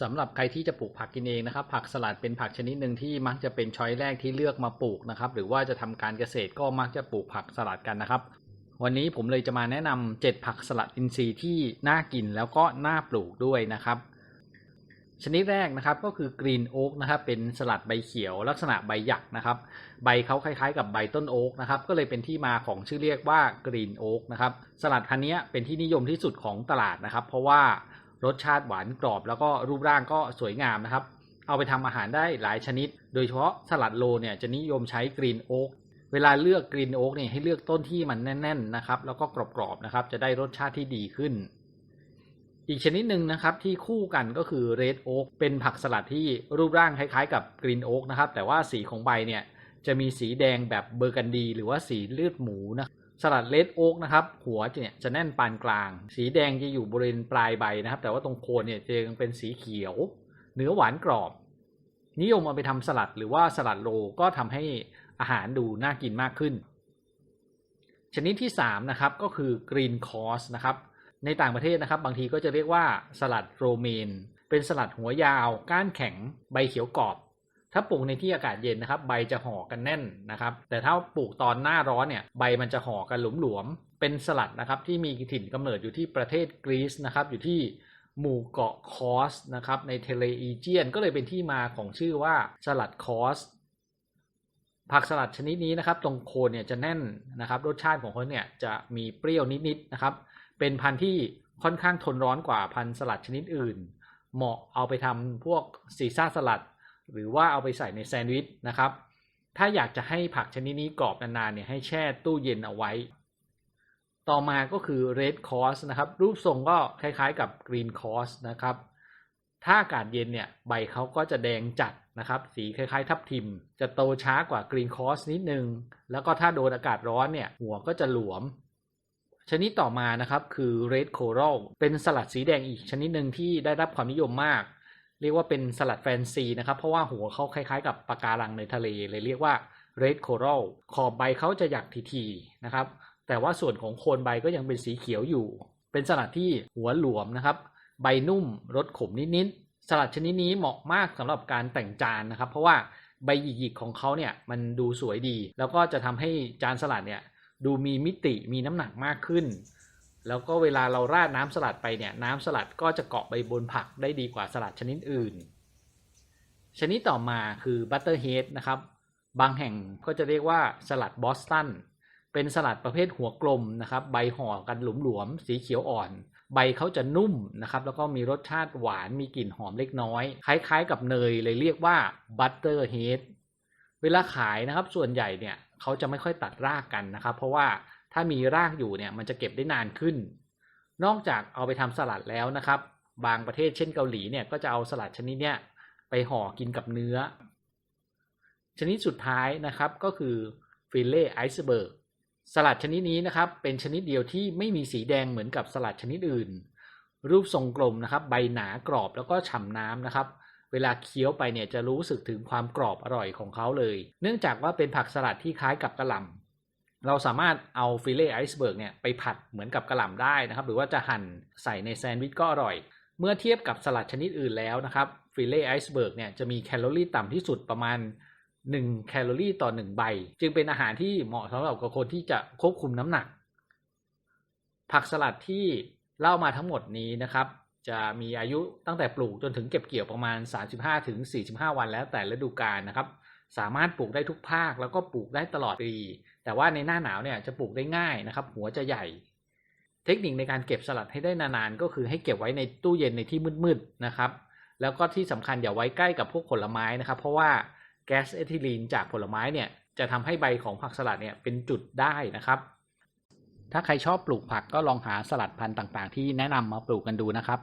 สำหรับใครที่จะปลูกผักกินเองนะครับ ผักสลัดเป็นผักชนิดหนึ่งที่มักจะเป็นช้อยแรกที่เลือกมาปลูกนะครับ หรือว่าจะทำการเกษตรก็มักจะปลูกผักสลัดกันนะครับ วันนี้ผมเลยจะมาแนะนำ7ผักสลัดอินทรีย์ที่น่ากินแล้วก็น่าปลูกด้วยนะครับ ชนิดแรกนะครับก็คือกรีนโอ๊กนะครับ เป็นสลัดใบเขียว ลักษณะใบหยักนะครับ ใบเขาคล้ายๆ กับใบต้นโอ๊กนะครับ ก็เลยเป็นที่มาของชื่อเรียกว่ากรีนโอ๊กนะครับ สลัดพันธุ์นี้เป็นที่นิยมที่สุดของตลาดนะครับ เพราะว่า รสชาติหวานกรอบ แล้วก็รูปร่างก็สวยงามนะครับ เอาไปทำอาหารได้หลายชนิด โดยเฉพาะสลัดโลเนี่ยจะนิยมใช้กรีนโอ๊กเวลาเลือกกรีนโอ๊กเนี่ยให้เลือกต้นที่มันแน่นๆนะครับ แล้วก็กรอบๆนะครับ จะได้รสชาติที่ดีขึ้น อีกชนิดหนึ่งนะครับที่คู่กันก็คือเรดโอ๊กเป็นผักสลัดที่รูปร่างคล้ายๆ กับกรีนโอ๊กนะครับ แต่ว่าสีของใบเนี่ยจะมีสีแดงแบบเบอร์กันดี หรือว่าสีเลือดหมูนะ สลัดเลดโอ๊กนะครับ หัวเนี่ยจะแน่นปานกลาง สีแดงจะอยู่บริเวณปลายใบนะครับ แต่ว่าตรงโคนเนี่ยจะยังเป็นสีเขียว เนื้อหวานกรอบ นิยมเอาไปทำสลัดหรือว่าสลัดโลก็ทำให้อาหารดูน่ากินมากขึ้น ชนิดที่3นะครับก็คือกรีนคอสนะครับในต่างประเทศนะครับ บางทีก็จะเรียกว่าสลัดโรเมน เป็นสลัดหัวยาว ก้านแข็ง ใบเขียวกรอบ ถ้าปลูกในที่อากาศเย็นนะครับ ใบจะห่อกันแน่นนะครับ แต่ถ้าปลูกตอนหน้าร้อนเนี่ยใบมันจะห่อกันหลวมๆเป็นสลัดนะครับที่มีถิ่นกำเนิดอยู่ที่ประเทศกรีซนะครับอยู่ที่หมู่เกาะคอสนะครับในเทเลอีเจียน ก็เลยเป็นที่มาของชื่อว่าสลัดคอสผักสลัดชนิดนี้นะครับ ตรงโคนเนี่ยจะแน่นนะครับ รสชาติของเขาเนี่ยจะมีเปรี้ยวนิดๆนะครับ เป็นพันธุ์ที่ค่อนข้างทนร้อนกว่าพันธุ์สลัดชนิดอื่น เหมาะเอาไปทำพวกซีซ่าสลัด หรือว่าเอาไปใส่ในแซนด์วิชนะครับ ถ้าอยากจะให้ผักชนิดนี้กรอบนานๆเนี่ยให้แช่ตู้เย็นเอาไว้ ต่อมาก็คือ red c o s นะครับ รูปทรงก็คล้ายๆกับ green c o s นะครับ ถ้าอากาศเย็นเนี่ยใบเขาก็จะแดงจัดนะครับ สีคล้ายๆ ทับทิม จะโตช้ากว่า green c o s นิดนึง แล้วก็ถ้าโดนอากาศร้อนเนี่ยหัวก็จะหลวมชนิดต่อมานะครับคือ red coral เป็นสลัดสีแดงอีกชนิดหนึ่งที่ได้รับความนิยมมาก เรียกว่าเป็นสลัดแฟนซีนะครับ เพราะว่าหัวเขาคล้ายๆ กับปะการังในทะเลเลยเรียกว่า red coral ขอบใบเขาจะหยักทีๆนะครับ แต่ว่าส่วนของโคนใบก็ยังเป็นสีเขียวอยู่ เป็นสลัดที่หัวหลวมนะครับ ใบนุ่มรสขมนิดๆสลัดชนิดนี้เหมาะมากสำหรับการแต่งจานนะครับ เพราะว่าใบหยิกๆของเขาเนี่ยมันดูสวยดี แล้วก็จะทำให้จานสลัดเนี่ยดูมีมิติมีน้ำหนักมากขึ้น แล้วก็เวลาเราราดน้ำสลัดไปเนี่ยน้ำสลัดก็จะเกาะใบบนผักได้ดีกว่าสลัดชนิดอื่น ชนิดต่อมาคือบัตเตอร์เฮดนะครับบางแห่งก็จะเรียกว่าสลัดบอสตันเป็นสลัดประเภทหัวกลมนะครับใบห่อกันหลวมๆสีเขียวอ่อน ใบเขาจะนุ่มนะครับแล้วก็มีรสชาติหวานมีกลิ่นหอมเล็กน้อย คล้ายๆ กับเนยเลยเรียกว่าบัตเตอร์เฮดเวลาขายนะครับส่วนใหญ่เนี่ยเขาจะไม่ค่อยตัดรากกันนะครับ เพราะว่า ถ้ามีรากอยู่เนี่ยมันจะเก็บได้นานขึ้น นอกจากเอาไปทำสลัดแล้วนะครับ บางประเทศเช่นเกาหลีเนี่ยก็จะเอาสลัดชนิดเนี้ยไปห่อกินกับเนื้อ ชนิดสุดท้ายนะครับก็คือฟิลเล่ไอซ์เบิร์กสลัดชนิดนี้นะครับเป็นชนิดเดียวที่ไม่มีสีแดงเหมือนกับสลัดชนิดอื่น รูปทรงกลมนะครับ ใบหนากรอบแล้วก็ฉ่ำน้ำนะครับ เวลาเคี้ยวไปเนี่ยจะรู้สึกถึงความกรอบอร่อยของเขาเลย เนื่องจากว่าเป็นผักสลัดที่คล้ายกับกระหล่ำ เราสามารถเอาฟิเล่ไอซ์เบิร์กเนี่ยไปผัดเหมือนกับกระหล่ำได้นะครับ หรือว่าจะหั่นใส่ในแซนด์วิชก็อร่อย เมื่อเทียบกับสลัดชนิดอื่นแล้วนะครับฟิเล่ไอซ์เบิร์กเนี่ยจะมีแคลอรี่ต่ำที่สุดประมาณ 1 แคลอรี่ต่อ 1 ใบ จึงเป็นอาหารที่เหมาะสำหรับกับคนที่จะควบคุมน้ำหนัก ผักสลัดที่เล่ามาทั้งหมดนี้นะครับจะมีอายุตั้งแต่ปลูกจนถึงเก็บเกี่ยวประมาณ 35-45 วันแล้วแต่ฤดูกาลนะครับ สามารถปลูกได้ทุกภาคแล้วก็ปลูกได้ตลอดปี แต่ว่าในหน้าหนาวเนี่ยจะปลูกได้ง่ายนะครับ หัวจะใหญ่ เทคนิคในการเก็บสลัดให้ได้นานๆ ก็คือให้เก็บไว้ในตู้เย็นในที่มืดๆนะครับ แล้วก็ที่สำคัญอย่าไว้ใกล้กับพวกผลไม้นะครับ เพราะว่าแก๊สเอทิลีนจากผลไม้เนี่ยจะทำให้ใบของผักสลัดเนี่ยเป็นจุดได้นะครับ ถ้าใครชอบปลูกผักก็ลองหาสลัดพันธุ์ต่างๆ ที่แนะนำมาปลูกกันดูนะครับ